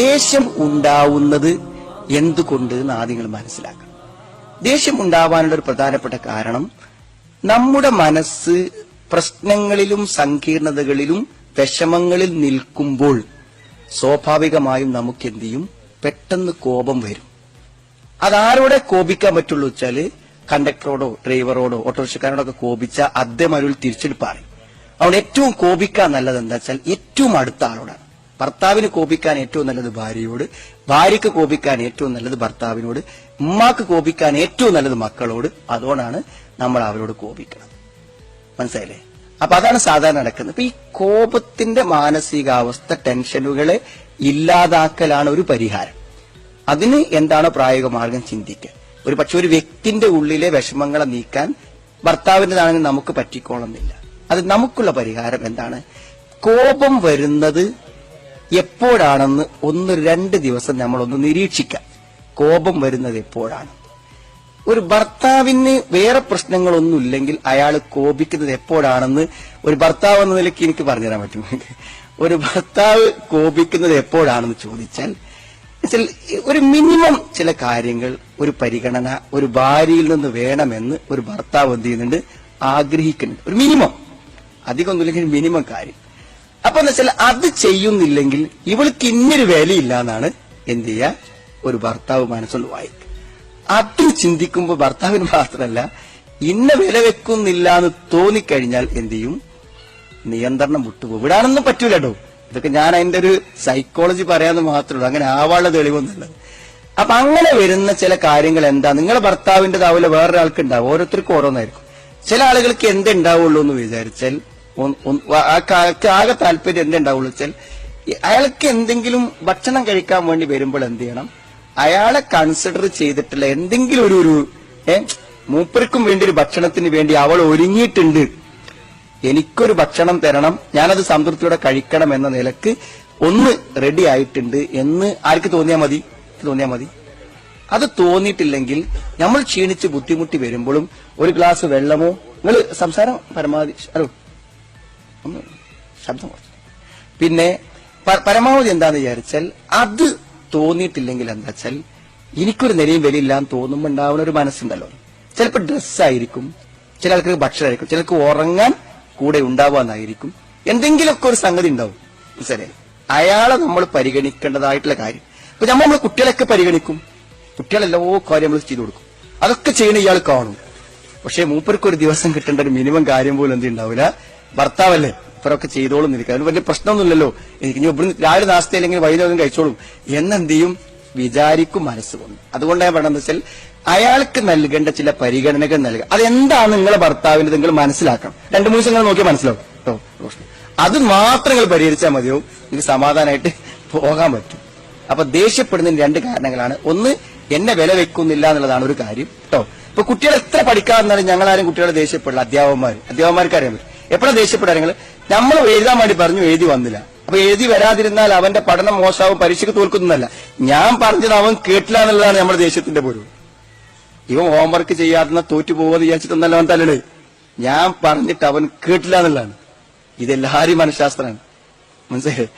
ദേഷ്യം ഉണ്ടാവുന്നത് എന്തുകൊണ്ട് എന്ന് ആദ്യം നിങ്ങൾ മനസ്സിലാക്കണം. ദേഷ്യം ഉണ്ടാവാനുള്ള ഒരു പ്രധാനപ്പെട്ട കാരണം നമ്മുടെ മനസ്സ് പ്രശ്നങ്ങളിലും സങ്കീർണതകളിലും വിഷമങ്ങളിൽ നിൽക്കുമ്പോൾ സ്വാഭാവികമായും നമുക്ക് എന്ത് ചെയ്യും പെട്ടെന്ന് കോപം വരും. അതാരോടെ കോപിക്കാൻ പറ്റുള്ളൂ വെച്ചാൽ കണ്ടക്ടറോടോ ഡ്രൈവറോടോ ഓട്ടോറിക്ഷക്കാരോടൊക്കെ കോപിച്ച അദ്ദേഹം അരുൾ തിരിച്ചെടുപ്പാണ് അതുകൊണ്ട് ഏറ്റവും കോപിക്കാൻ നല്ലത് എന്താ വെച്ചാൽ ഏറ്റവും അടുത്ത ആളോടാണ്. ഭർത്താവിന് കോപിക്കാൻ ഏറ്റവും നല്ലത് ഭാര്യയോട് ഭാര്യയ്ക്ക് കോപിക്കാൻ ഏറ്റവും നല്ലത് ഭർത്താവിനോട് ഉമ്മാക്ക് കോപിക്കാൻ ഏറ്റവും നല്ലത് മക്കളോട്. അതുകൊണ്ടാണ് നമ്മൾ അവരോട് കോപിക്കണം മനസ്സിലായില്ലേ? അപ്പൊ അതാണ് സാധാരണ നടക്കുന്നത്. അപ്പൊ ഈ കോപത്തിന്റെ മാനസികാവസ്ഥ ടെൻഷനുകളെ ഇല്ലാതാക്കലാണ് ഒരു പരിഹാരം. അതിന് എന്താണോ പ്രായോഗിക മാർഗം ചിന്തിക്കുക. ഒരു പക്ഷെ ഒരു വ്യക്തിന്റെ ഉള്ളിലെ വിഷമങ്ങളെ നീക്കാൻ ഭർത്താവിന്റെതാണെങ്കിൽ നമുക്ക് പറ്റിക്കോളുന്നില്ല അത് നമുക്കുള്ള പരിഹാരം എന്താണ്? കോപം വരുന്നത് എപ്പോഴാണെന്ന് ഒന്ന് രണ്ട് ദിവസം നമ്മളൊന്ന് നിരീക്ഷിക്കാം. കോപം വരുന്നത് എപ്പോഴാണ്? ഒരു ഭർത്താവിന് വേറെ പ്രശ്നങ്ങളൊന്നുമില്ലെങ്കിൽ അയാൾ കോപിക്കുന്നത് എപ്പോഴാണെന്ന് ഒരു ഭർത്താവ് എന്ന നിലയ്ക്ക് എനിക്ക് പറഞ്ഞുതരാൻ പറ്റും ഒരു ഭർത്താവ് കോപിക്കുന്നത് എപ്പോഴാണെന്ന് ചോദിച്ചാൽ ഒരു മിനിമം ചില കാര്യങ്ങൾ ഒരു പരിഗണന ഒരു ഭാര്യയിൽ നിന്ന് വേണമെന്ന് ഒരു ഭർത്താവ് എന്ത് ചെയ്യുന്നുണ്ട്? ആഗ്രഹിക്കുന്നുണ്ട്. ഒരു മിനിമം. അധികം ഒന്നുമില്ലെങ്കിൽ മിനിമം കാര്യം. അപ്പൊ എന്ന് വെച്ചാൽ അത് ചെയ്യുന്നില്ലെങ്കിൽ ഇവൾക്ക് ഇന്നൊരു വിലയില്ല എന്നാണ് എന്ത് ചെയ്യുക ഒരു ഭർത്താവ് മനസ്സുകൊണ്ട് വായിക്കുക. അത് ചിന്തിക്കുമ്പോൾ ഭർത്താവിന് മാത്രമല്ല ഇന്ന വില വെക്കുന്നില്ല എന്ന് തോന്നിക്കഴിഞ്ഞാൽ എന്ത് ചെയ്യും? നിയന്ത്രണം വിട്ടുപോകും. വിടാനൊന്നും പറ്റൂല കേട്ടോ. ഇതൊക്കെ ഞാൻ അതിന്റെ ഒരു സൈക്കോളജി പറയാന്ന് മാത്രമേ ഉള്ളൂ. അങ്ങനെ ആവാനുള്ള തെളിവൊന്നുമില്ല. അപ്പൊ അങ്ങനെ വരുന്ന ചില കാര്യങ്ങൾ എന്താ? നിങ്ങളെ ഭർത്താവിന്റെ താവിലെ വേറൊരാൾക്ക് ഉണ്ടാവും. ഓരോരുത്തർക്കും ഓരോന്നായിരിക്കും. ചില ആളുകൾക്ക് എന്തുണ്ടാവുള്ളൂ എന്ന് വിചാരിച്ചാൽ ആ ആകെ താല്പര്യം എന്തുണ്ടാവുള്ളൂ വെച്ചാൽ അയാൾക്ക് എന്തെങ്കിലും ഭക്ഷണം കഴിക്കാൻ വേണ്ടി വരുമ്പോൾ എന്ത് ചെയ്യണം? അയാളെ കൺസിഡർ ചെയ്തിട്ടുള്ള എന്തെങ്കിലും ഒരു ഒരു മൂപ്പർക്കും വേണ്ടി ഒരു ഭക്ഷണത്തിന് വേണ്ടി അവൾ ഒരുങ്ങിയിട്ടുണ്ട്. എനിക്കൊരു ഭക്ഷണം തരണം ഞാനത് സംതൃപ്തിയോടെ കഴിക്കണം എന്ന നിലയ്ക്ക് ഒന്ന് റെഡി ആയിട്ടുണ്ട് എന്ന് ആർക്ക് തോന്നിയാൽ മതി? തോന്നിയാൽ മതി. അത് തോന്നിയിട്ടില്ലെങ്കിൽ നമ്മൾ ക്ഷീണിച്ച് ബുദ്ധിമുട്ടി വരുമ്പോഴും ഒരു ഗ്ലാസ് വെള്ളമോ നിങ്ങൾ സംസാരം പരമാവധി ഹലോ? ഒന്ന് ശബ്ദം കുറച്ചു. പിന്നെ പരമാവധി എന്താന്ന് വിചാരിച്ചാൽ അത് തോന്നിയിട്ടില്ലെങ്കിൽ എന്താ വെച്ചാൽ എനിക്കൊരു നിലയും വിലയില്ലാന്ന് തോന്നുമ്പോൾ ഉണ്ടാവുന്ന ഒരു മനസ്സുണ്ടല്ലോ. ചിലപ്പോൾ ഡ്രസ്സായിരിക്കും ചില ആൾക്കാർക്ക് ഭക്ഷണമായിരിക്കും ചിലർക്ക് ഉറങ്ങാൻ കൂടെ ഉണ്ടാവാന്നായിരിക്കും എന്തെങ്കിലുമൊക്കെ ഒരു സംഗതി ഉണ്ടാവും. മനസ്സിലായി? അയാളെ നമ്മൾ പരിഗണിക്കേണ്ടതായിട്ടുള്ള കാര്യം. ഇപ്പൊ നമ്മൾ നമ്മൾ കുട്ടികളൊക്കെ പരിഗണിക്കും. കുട്ടികളെല്ലോ കാര്യം നമ്മൾ ചെയ്തു കൊടുക്കും. അതൊക്കെ ചെയ്യണ ഇയാൾ കാണും. പക്ഷെ മൂപ്പർക്ക് ഒരു ദിവസം കിട്ടേണ്ട ഒരു മിനിമം കാര്യം പോലും എന്ത് ഉണ്ടാവില്ല ഭർത്താവല്ലേ? ഇവരൊക്കെ ചെയ്തോളും നിൽക്കുക അതിന് വലിയ പ്രശ്നമൊന്നുമില്ലല്ലോ. എനിക്ക് ഇനി ഇവിടുന്ന് രാവിലെ നാസ്തി അല്ലെങ്കിൽ വൈകുന്നേരം കഴിച്ചോളും. എന്നെന്ത് ചെയ്യും വിചാരിക്കും മനസ്സുകൊണ്ട് അതുകൊണ്ട് ഞാൻ പറയുന്നത് വെച്ചാൽ അയാൾക്ക് നൽകേണ്ട ചില പരിഗണനകൾ നൽകുക. അതെന്താണ് നിങ്ങളെ ഭർത്താവിന്റെ നിങ്ങൾ മനസ്സിലാക്കണം. രണ്ടു മൂന്ന് ദിവസം നോക്കിയാൽ മനസ്സിലാവും. കേട്ടോ റോഷ്ണി അത് മാത്രം നിങ്ങൾ പരിഹരിച്ചാൽ മതിയാവും നിങ്ങൾക്ക് സമാധാനമായിട്ട് പോകാൻ പറ്റും. അപ്പൊ ദേഷ്യപ്പെടുന്നതിന് രണ്ട് കാരണങ്ങളാണ്. ഒന്ന് എന്നെ വില വെക്കുന്നില്ല എന്നുള്ളതാണ് ഒരു കാര്യം. കേട്ടോ ഇപ്പൊ കുട്ടികൾ എത്ര പഠിക്കാറുന്നാലും ഞങ്ങളാരും കുട്ടികളെ ദേഷ്യപ്പെടില്ല. അധ്യാപകന്മാർ അധ്യാപകന്മാർക്ക് അറിയാൻ പറ്റും. എപ്പോഴാണ് ദേഷ്യപ്പെടാ നിങ്ങൾ നമ്മൾ എഴുതാൻ വേണ്ടി പറഞ്ഞു എഴുതി വന്നില്ല. അപ്പൊ എഴുതി വരാതിരുന്നാൽ അവന്റെ പഠനം മോശമാവും പരീക്ഷയ്ക്ക് തോൽക്കുന്നതല്ല. ഞാൻ പറഞ്ഞത് അവൻ കേട്ടില്ല എന്നുള്ളതാണ് നമ്മുടെ ദേഷ്യത്തിന്റെ പൊരുൾ. ഇവൻ ഹോംവർക്ക് ചെയ്യാതെ തോറ്റു പോകുമെന്ന് വിചാരിച്ചിട്ടൊന്നല്ല അവൻ തല്ലണ് ഞാൻ പറഞ്ഞിട്ട് അവൻ കേട്ടില്ല എന്നുള്ളതാണ്. ഇതെല്ലാരും മനഃശാസ്ത്രമാണ്. മനസ്സിലായി?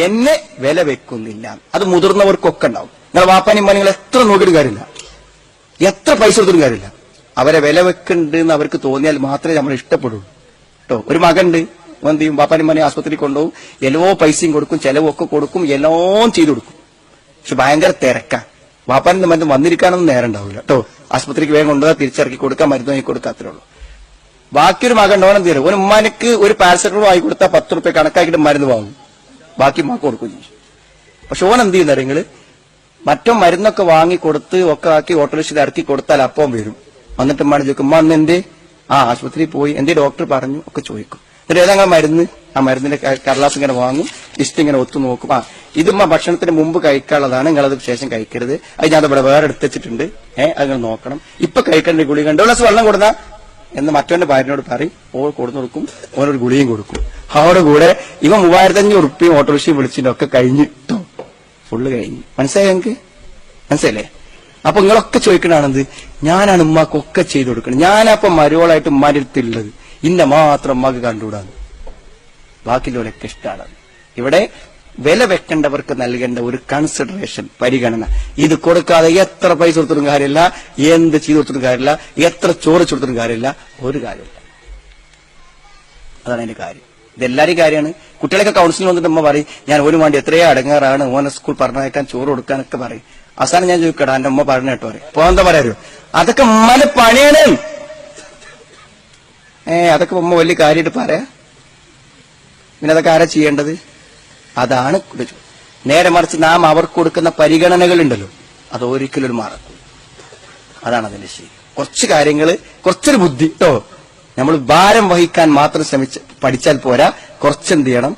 എന്നെ വില വെക്കുന്നില്ല. അത് മുതിർന്നവർക്കൊക്കെ ഉണ്ടാവും. നിങ്ങളെ വാപ്പാനിമ്മ നിങ്ങൾ എത്ര നോക്കിയിട്ട് കാര്യമില്ല. എത്ര പൈസ കൊടുത്തിട്ടും കാര്യമില്ല. അവരെ വില വെക്കുന്നുണ്ട് എന്ന് അവർക്ക് തോന്നിയാൽ മാത്രമേ നമ്മൾ ഇഷ്ടപ്പെടുള്ളൂ. കേട്ടോ. ഒരു മകൻ ഉണ്ട് എന്ത് ചെയ്യും? വാപ്പാനിമ്മനെ ആസ്പത്രിയിൽ കൊണ്ടുപോകും. എല്ലോ പൈസയും കൊടുക്കും ചെലവൊക്കെ കൊടുക്കും എല്ലാം ചെയ്തു കൊടുക്കും. പക്ഷെ ഭയങ്കര തിരക്കാ. വാപ്പാന്റെ മരുന്ന് വന്നിരിക്കാനൊന്നും നേരം ഉണ്ടാവില്ല. കേട്ടോ. ആസ്പത്രിക്ക് വേഗം കൊണ്ടുപോകാൻ തിരിച്ചിറക്കി കൊടുക്കാം മരുന്ന് വാങ്ങി കൊടുക്കാം അത്രേ ഉള്ളൂ. ബാക്കിയൊരു മകൻ ഓനം തീരും ഒരു ഉമ്മാനക്ക് ഒരു പാരസെറ്റമോൾ വാങ്ങി കൊടുത്താൽ പത്ത് റുപ്യ കണക്കാക്കിയിട്ട് മരുന്ന് വാങ്ങും. ബാക്കി ഉമ്മാക്ക് കൊടുക്കും ചെയ്യും. പക്ഷെ ഓൻ എന്ത് ചെയ്യുന്ന നിങ്ങൾ? മറ്റോ മരുന്നൊക്കെ വാങ്ങി കൊടുത്ത് ഒക്കെ ആക്കി ഓട്ടോറിക്ഷയിൽ ഇറക്കി കൊടുത്താൽ അപ്പം വരും. വന്നിട്ട് ഉമ്മാനെ ചോദിക്കും ഉമ്മ അന്ന് എന്തേ? ആ ആശുപത്രിയിൽ പോയി എന്തേ ഡോക്ടർ പറഞ്ഞു ഒക്കെ ചോദിക്കും. എന്നിട്ട് ഏതാ മരുന്ന്? ആ മരുന്നിന്റെ കടലാസ് ഇങ്ങനെ വാങ്ങും ലിസ്റ്റ് ഇങ്ങനെ ഒത്തു നോക്കും. ആ ഇതുമ്മ ഭക്ഷണത്തിന് മുമ്പ് കഴിക്കാനുള്ളതാണ് നിങ്ങൾ അത് ശേഷം കഴിക്കരുത്. അത് ഞാൻ ഇവിടെ വേറെ എടുത്ത് വെച്ചിട്ടുണ്ട്. ഏഹ് ഇങ്ങനെ നോക്കണം. ഇപ്പൊ കഴിക്കേണ്ട ഗുളി ഒരു ഗ്ലാസ് വെള്ളം കൊടുത്താ? എന്ന് മറ്റവന്റെ ഭാര്യനോട് പറയും ഓൾ കൊടുത്തു കൊടുക്കും ഓനൊരു ഗുളിയും കൊടുക്കും. അവരുടെ കൂടെ ഇവ മൂവായിരത്തി അഞ്ഞൂറ് ഉറുപ്പിയും ഓട്ടോറിക്ഷയും വിളിച്ചിട്ടൊക്കെ കഴിഞ്ഞിട്ടോ ഫുള്ള് കഴിഞ്ഞു. മനസ്സിലായി ഞങ്ങൾക്ക് മനസ്സിലല്ലേ അപ്പൊ നിങ്ങളൊക്കെ ചോദിക്കണാണെന്ത് ഞാനാണ് ഉമ്മാക്കൊക്കെ ചെയ്തു കൊടുക്കണം ഞാനപ്പൊ മരുവളായിട്ട് ഉമ്മാന്റെ അടുത്തുള്ളത് ഇന്ന മാത്രം ഉമ്മാക്ക് കണ്ടുകൂടാന്ന്. ബാക്കിയുള്ളവരൊക്കെ ഇഷ്ടമാണ് ഇവിടെ വില വെക്കേണ്ടവർക്ക് നൽകേണ്ട ഒരു കൺസിഡറേഷൻ പരിഗണന. ഇത് കൊടുക്കാതെ എത്ര പൈസ കൊടുത്തിട്ടും കാര്യമില്ല. എന്ത് ചെയ്തു കൊടുത്തിട്ടും കാര്യമില്ല. എത്ര ചോറ് കൊടുത്തിട്ടും കാര്യമില്ല. ഒരു കാര്യമില്ല. അതാണ് അതിന്റെ കാര്യം. ഇതെല്ലാരും കാര്യമാണ്. കുട്ടികളൊക്കെ കൗൺസിലിംഗ് വന്നിട്ട് അമ്മ പറയും ഞാൻ ഒരു വേണ്ടി എത്രയോ അടങ്ങാറാണ്. ഓനെ സ്കൂൾ പറഞ്ഞയക്കാൻ ചോറ് കൊടുക്കാനൊക്കെ പറയും. അവസാനം ഞാൻ ചോദിക്കടാ എന്റെ ഉമ്മ പറഞ്ഞ കേട്ടോ എന്താ പറയാ അതൊക്കെ ഉമ്മന് പണിയാണ്. ഏ അതൊക്കെ ഉമ്മ വലിയ കാര്യമായിട്ട് പറയാ. പിന്നെ അതൊക്കെ ആരാ ചെയ്യേണ്ടത്? അതാണ്. നേരെ മറിച്ച് നാം അവർക്ക് കൊടുക്കുന്ന പരിഗണനകൾ ഉണ്ടല്ലോ അത് ഒരിക്കലും ഒരു മാറും അതാണ് അതിന്റെ ശരി. കുറച്ച് കാര്യങ്ങൾ കുറച്ചൊരു ബുദ്ധി കേട്ടോ. നമ്മൾ ഭാരം വഹിക്കാൻ മാത്രം ശ്രമിച്ച് പഠിച്ചാൽ പോരാ. കുറച്ചെന്ത് ചെയ്യണം?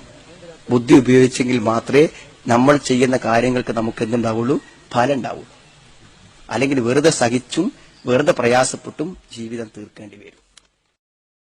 ബുദ്ധി ഉപയോഗിച്ചെങ്കിൽ മാത്രമേ നമ്മൾ ചെയ്യുന്ന കാര്യങ്ങൾക്ക് നമുക്ക് എന്തുണ്ടാവുള്ളൂ? ഫലം ഉണ്ടാവുള്ളൂ അല്ലെങ്കിൽ വെറുതെ സഹിച്ചും വെറുതെ പ്രയാസപ്പെട്ടും ജീവിതം തീർക്കേണ്ടി വരും.